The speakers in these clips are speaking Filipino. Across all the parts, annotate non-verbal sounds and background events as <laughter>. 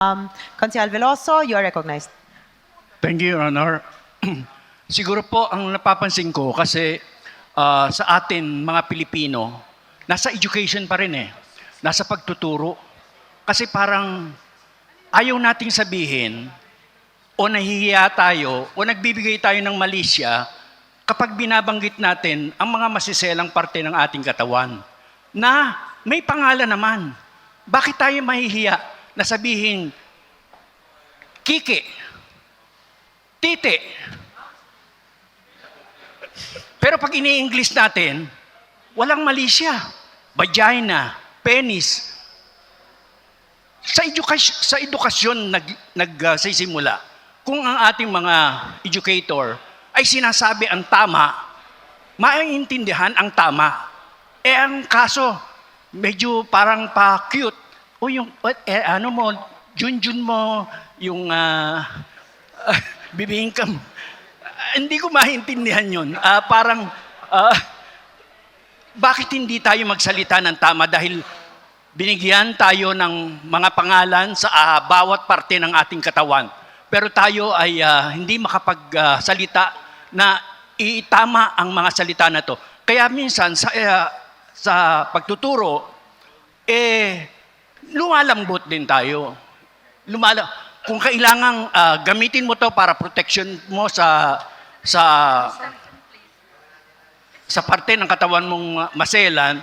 Um, Consejal Veloso, you are recognized. Thank you, Your Honor. <clears throat> Siguro po ang napapansin ko kasi ah, sa atin mga Pilipino, nasa education pa rin eh. Nasa pagtuturo. Kasi parang ayaw nating sabihin o nahihiya tayo o nagbibigay tayo ng malisya kapag binabanggit natin ang mga masiselang parte ng ating katawan na may pangalan naman. Bakit tayo mahihiya na sabihin, Kiki, Titi. Pero pag ini-English natin, walang mali siya. Vagina, penis. Sa, edukasyon, sa edukasyon nag, nagsisimula, kung ang ating mga educator ay sinasabi ang tama, maiintindihan ang tama. Eh ang kaso, medyo parang pa-cute. O yung, eh, ano mo, junjun mo, yung ah, <laughs> bibingkam. Ah, hindi ko maintindihan yun. Ah, parang, ah, bakit hindi tayo magsalita ng tama dahil binigyan tayo ng mga pangalan sa ah, bawat parte ng ating katawan. Pero tayo ay ah, hindi makapagsalita na itama ang mga salita na to. Kaya minsan sa, ah, sa pagtuturo, eh, lumalambot din tayo. Lumala kung kailangang ah, gamitin mo to para protection mo sa sa sa parte ng katawan mong ah, maselan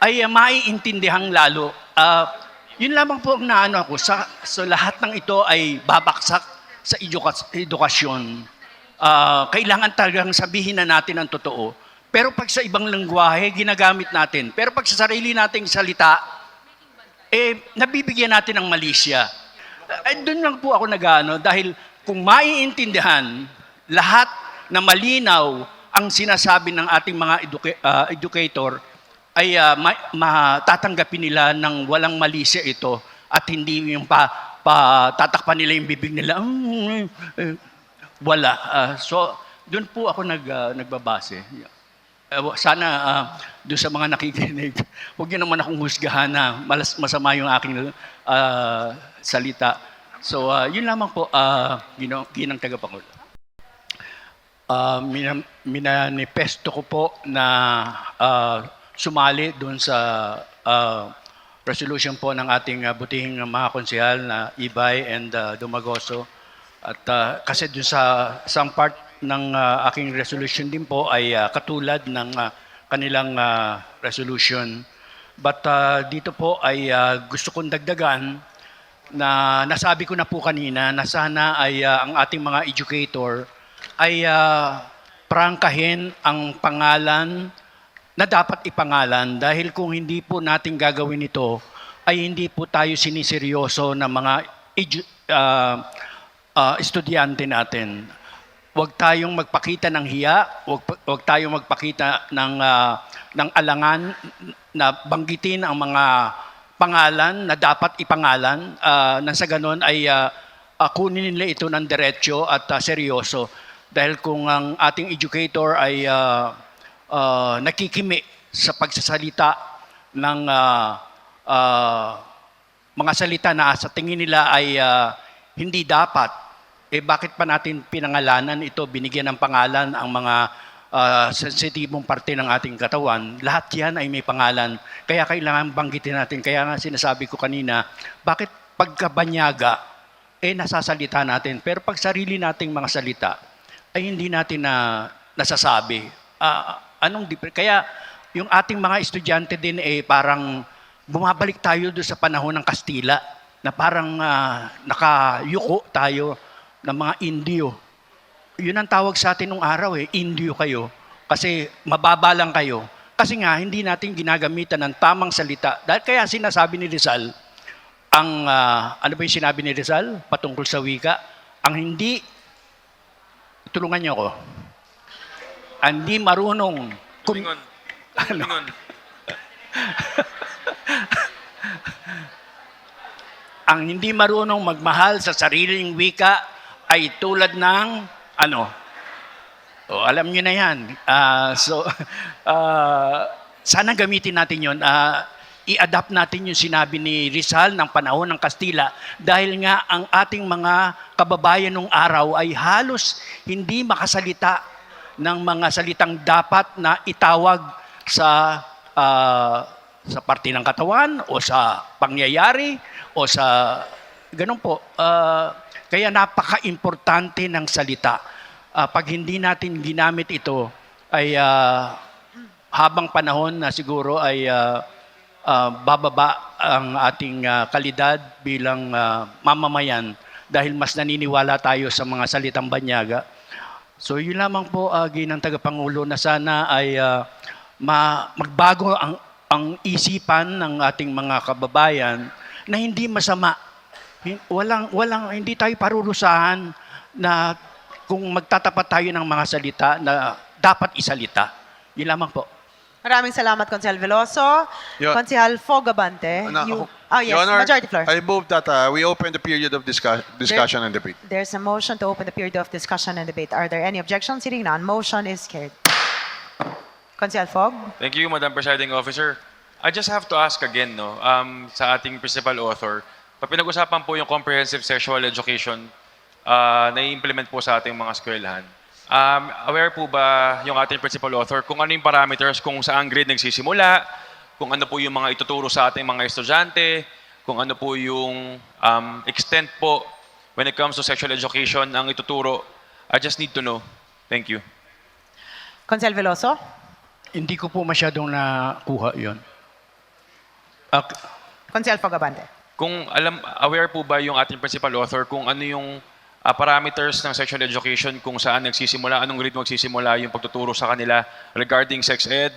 ay uh, maiintindihang lalo. Ah, yun lamang po ang naano ako sa so lahat ng ito ay babaksak sa eduka- edukasyon. Ah, kailangan talagang sabihin na natin ang totoo. Pero pag sa ibang lengguwahe, ginagamit natin. Pero pag sa sarili nating salita, eh, nabibigyan natin ng malisya. Eh, doon lang po ako nag-ano, dahil kung maiintindihan lahat na malinaw ang sinasabi ng ating mga educa- ah, educator, ay ah, ma- matatanggapin nila ng walang malisya ito at hindi yung pa, pa tatakpan nila yung bibig nila. "Mm, eh, wala. Ah, so, doon po ako nag, ah, nagbabase. Wa- sana ah, doon sa mga nakikinig, <laughs> huwag niyo naman akong husgahan na malas, masama yung aking ah, salita. So, ah, yun lamang po, uh, ginang, ginang tagapangulo. Uh, mina, minanifesto ko po na ah, sumali doon sa ah, resolution po ng ating ah, butihing mga konsehal na Ibay and ah, Dumagoso. At ah, kasi doon sa isang part ng ah, aking resolution din po ay ah, katulad ng ah, kanilang ah, resolution. But ah, dito po ay ah, gusto kong dagdagan na nasabi ko na po kanina na sana ay ah, ang ating mga educator ay ah, prangkahin ang pangalan na dapat ipangalan dahil kung hindi po natin gagawin ito ay hindi po tayo siniseryoso ng mga edu- ah, ah, estudyante natin. Huwag tayong magpakita ng hiya, huwag, huwag tayong magpakita ng, ah, ng alangan na banggitin ang mga pangalan na dapat ipangalan ah, na sa ganon ay ah, ah, kunin nila ito ng diretsyo at ah, seryoso. Dahil kung ang ating educator ay ah, ah, nakikimi sa pagsasalita ng ah, ah, mga salita na sa tingin nila ay ah, hindi dapat, eh bakit pa natin pinangalanan ito, binigyan ng pangalan ang mga ah, sensitibong parte ng ating katawan, lahat yan ay may pangalan. Kaya kailangan banggitin natin. Kaya nga sinasabi ko kanina, bakit pagkabanyaga, eh nasasalita natin. Pero pag sarili nating mga salita, ay hindi natin na nasasabi. Ah, anong Kaya yung ating mga estudyante din eh parang bumabalik tayo doon sa panahon ng Kastila na parang ah, nakayuko tayo ng mga Indio. Yun ang tawag sa atin nung araw eh, Indio kayo. Kasi mababa lang kayo. Kasi nga, hindi natin ginagamitan ng tamang salita. Dahil kaya sinasabi ni Rizal, ang, ah, ano ba yung sinabi ni Rizal patungkol sa wika? Ang hindi, tulungan niyo ako, ang hindi marunong, kung, Lingon. Ano? <laughs> Ang hindi marunong magmahal sa sariling wika ay tulad ng ano? O, alam niyo na yan. Ah, so, <laughs> ah, sana gamitin natin yon. Ah, i-adapt natin yung sinabi ni Rizal ng panahon ng Kastila dahil nga ang ating mga kababayan nung araw ay halos hindi makasalita ng mga salitang dapat na itawag sa ah, sa parte ng katawan o sa pangyayari o sa ganun po. Ah, kaya napaka-importante ng salita. Ah, pag hindi natin ginamit ito ay ah, habang panahon na siguro ay ah, ah, bababa ang ating ah, kalidad bilang ah, mamamayan dahil mas naniniwala tayo sa mga salitang banyaga. So yun lamang po agi ng tagapangulo na sana ay ah, ma- magbago ang ang isipan ng ating mga kababayan na hindi masama. Walang walang hindi tayo parurusahan na kung magtatapat tayo ng mga salita na dapat isalita. Yun lamang po. Maraming salamat, Consihal Veloso. Yo- Consihal Fogabante. Na- you, ako- oh, yes, Your Honor, majority floor. I move that uh, we open the period of discuss- discussion and debate. There's a motion to open the period of discussion and debate. Are there any objections? Seeing none, motion is carried. Consihal Fog. Thank you, Madam Presiding Officer. I just have to ask again, no, um, sa ating principal author, pag pinag-usapan po yung comprehensive sexual education uh, na i-implement po sa ating mga eskwelahan, um, aware po ba yung ating principal author kung ano yung parameters kung saan grade nagsisimula, kung ano po yung mga ituturo sa ating mga estudyante, kung ano po yung um, extent po when it comes to sexual education ang ituturo. I just need to know. Thank you. Consihal Veloso. Hindi ko po masyadong nakuha yon. Ah, Consihal Fogabante. Kung alam, aware po ba yung ating principal author kung ano yung ah, parameters ng sexual education, kung saan nagsisimula, anong grade magsisimula yung pagtuturo sa kanila regarding sex ed,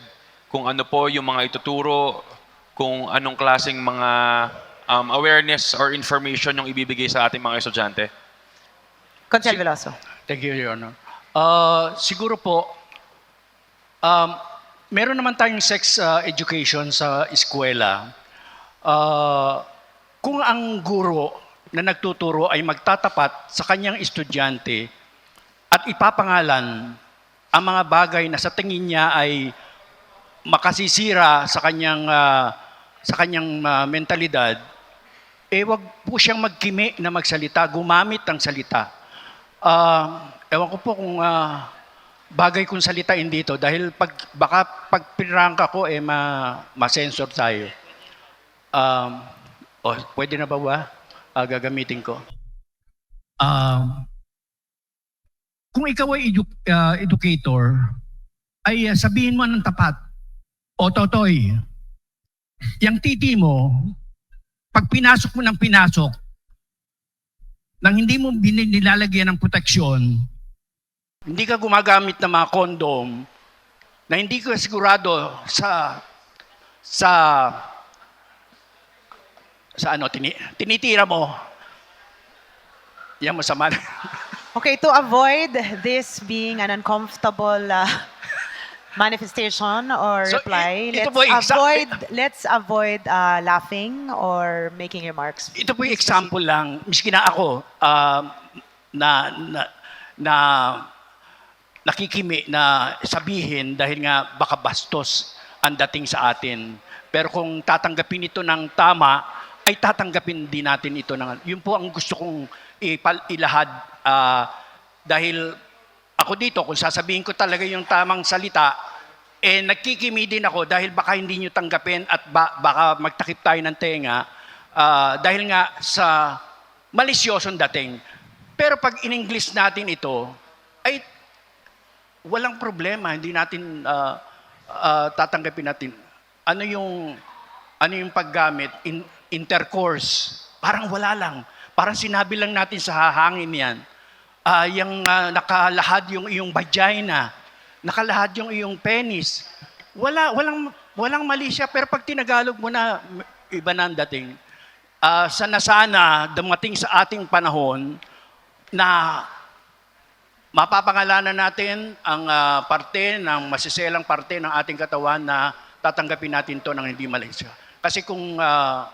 kung ano po yung mga ituturo, kung anong klaseng mga um, awareness or information yung ibibigay sa ating mga estudyante? Consihal Veloso. Thank you, Your Honor. Ah, siguro po, um, meron naman tayong sex ah, education sa eskwela. Ah, kung ang guro na nagtuturo ay magtatapat sa kanyang estudyante at ipapangalan ang mga bagay na sa tingin niya ay makasisira sa kanyang ah, sa kanyang ah, mentalidad, eh wag po siyang magkimi na magsalita, gumamit ng salita. Ah, ewan ko po kung ah, bagay kong salitain dito dahil pag baka pag pinrangka ko eh ma ma-censor tayo. Um, oh, pwede na ba ba? Ah, gagamitin ko. um, kung ikaw ay edu- uh, educator, ay uh, sabihin mo ng tapat, o totoy, yung titi mo, pag pinasok mo ng pinasok, nang hindi mo nilalagyan ng proteksyon, Hindi ka gumagamit ng mga kondom na hindi ka sigurado sa sa sa ano tini, tinitira mo. Yan masama. <laughs> Okay, to avoid this being an uncomfortable uh, manifestation or So, reply, i- ito let's po avoid let's avoid uh, laughing or making remarks. Ito po yung example lang, miski na ako, um, na, na, na nakikimi na sabihin dahil nga baka bastos ang dating sa atin. Pero kung tatanggapin ito ng tama, ay tatanggapin din natin ito ng... Yun po ang gusto kong ipal, ilahad ah, dahil ako dito, kung sasabihin ko talaga yung tamang salita, eh nagkikimi din ako dahil baka hindi nyo tanggapin at ba- baka magtakip tayo ng tenga ah, dahil nga sa malisyosong dating. Pero pag in-English natin ito, ay walang problema, hindi natin ah, ah, tatanggapin natin. Ano yung ano yung paggamit in, intercourse? Parang wala lang. Parang sinabi lang natin sa hahangin 'yan. Ah, yung ah, nakalahad yung iyong vagina, nakalahad yung iyong penis. Wala walang walang mali siya pero pag tinagalog mo na iba na ang dating. Ah, sana sana dumating sa ating panahon na mapapangalanan natin ang ah, parte ng masiselang parte ng ating katawan na tatanggapin natin to ng hindi mali. Kasi kung ah,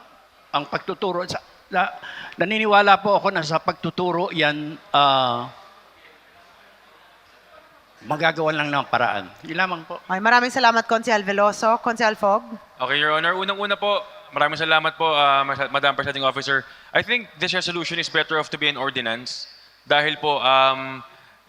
ang pagtuturo sa na, naniniwala po ako na sa pagtuturo yan ah, magagawa lang ng paraan. Yun lamang po. Okay, maraming salamat, Consihal Veloso. Consihal Fog. Okay, Your Honor. Unang-una po, Maraming salamat po, uh, Mas- Madam Presiding Officer. I think this resolution is better off to be an ordinance dahil po um,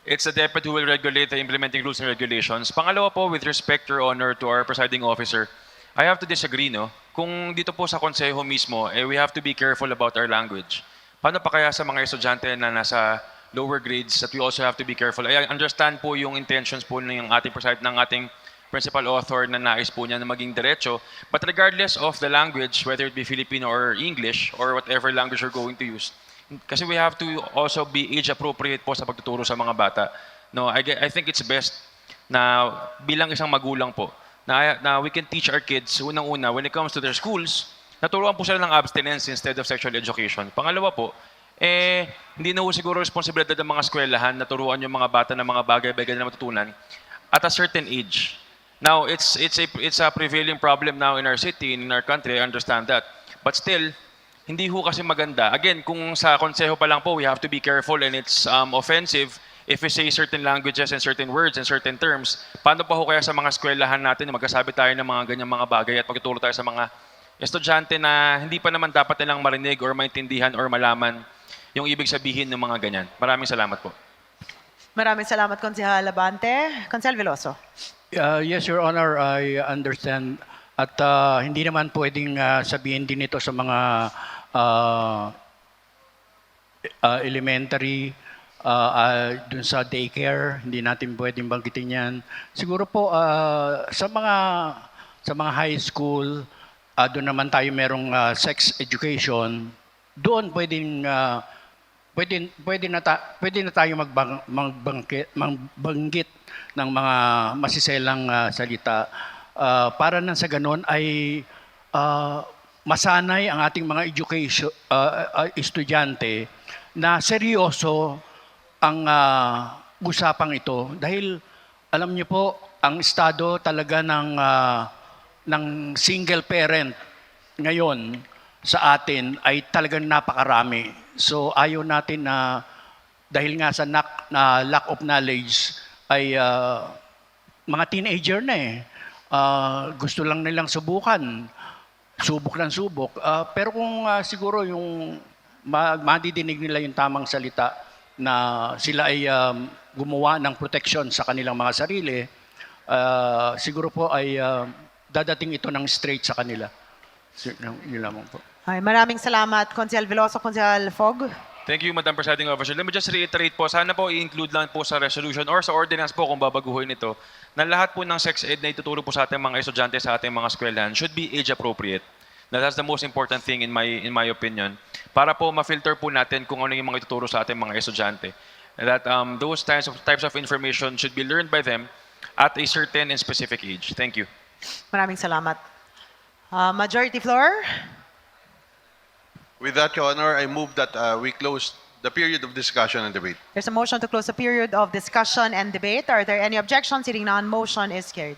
it's the DepEd who will regulate the implementing rules and regulations. Pangalawa po, with respect, Your Honor, to our Presiding Officer, I have to disagree, no? Kung dito po sa konseho mismo, eh, we have to be careful about our language. Paano pa kaya sa mga estudyante na nasa lower grades that we also have to be careful? I understand po yung intentions po ng ating ng ating principal author na nais po niya na maging diretso. But regardless of the language, whether it be Filipino or English or whatever language you're going to use, kasi we have to also be age appropriate po sa pagtuturo sa mga bata. No, I, I think it's best na bilang isang magulang po, na, na we can teach our kids, unang-una, when it comes to their schools, naturuan po sila ng abstinence instead of sexual education. Pangalawa po, eh, hindi na po siguro responsibilidad ng mga eskwelahan na turuan yung mga bata ng mga bagay-bagay na matutunan at a certain age. Now, it's, it's, a, it's a prevailing problem now in our city, in our country, I understand that. But still, hindi ho kasi maganda. Again, kung sa konseho pa lang po, we have to be careful and it's um, offensive if we say certain languages and certain words and certain terms. Paano pa ho kaya sa mga eskwelahan natin na magkasabi tayo ng mga ganyang mga bagay at pagtuturo tayo sa mga estudyante na hindi pa naman dapat nilang marinig or maintindihan or malaman yung ibig sabihin ng mga ganyan. Maraming salamat po. Maraming salamat, Konsehal Labante. Konsehal Veloso. Uh, yes, Your Honor, I understand. At uh, hindi naman pwedeng uh, sabihin din ito sa mga uh, uh, elementary, uh, uh, dun sa daycare, hindi natin pwedeng banggitin yan. Siguro po uh, sa mga sa mga high school, uh, doon naman tayo merong uh, sex education. Doon pwedeng uh, pwede pwede na ta, pwede na tayo magbang, magbangkit, magbanggit ng mga masiselang ah, salita Ah, para nang sa ganon ay ah, masanay ang ating mga education ah, ah, estudyante na seryoso ang ah, usapang ito dahil alam niyo po ang estado talaga ng ah, ng single parent ngayon sa atin ay talagang napakarami. So ayaw natin na dahil nga sa nak, na lack of knowledge ay ah, mga teenager na eh. Ah, gusto lang nilang subukan. Subok lang subok. Ah, pero kung ah, siguro yung ma- madidinig nila yung tamang salita na sila ay um, gumawa ng protection sa kanilang mga sarili, ah, siguro po ay ah, dadating ito ng straight sa kanila. So, yun lamang po. Ay, maraming salamat, Konsehal Veloso, Konsehal Fog. Thank you, Madam Presiding Officer. Let me just reiterate po, sana po i-include lang po sa resolution or sa ordinance po kung babaguhin ito, na lahat po ng sex ed na ituturo po sa ating mga estudyante sa ating mga eskwelahan should be age appropriate. Now, that's the most important thing in my in my opinion. Para po ma-filter po natin kung ano yung mga ituturo sa ating mga estudyante. And that um, those types of types of information should be learned by them at a certain and specific age. Thank you. Maraming salamat. Ah, majority floor. With that, Your Honor, I move that uh, we close the period of discussion and debate. There's a motion to close the period of discussion and debate. Are there any objections? Seeing none, motion is carried.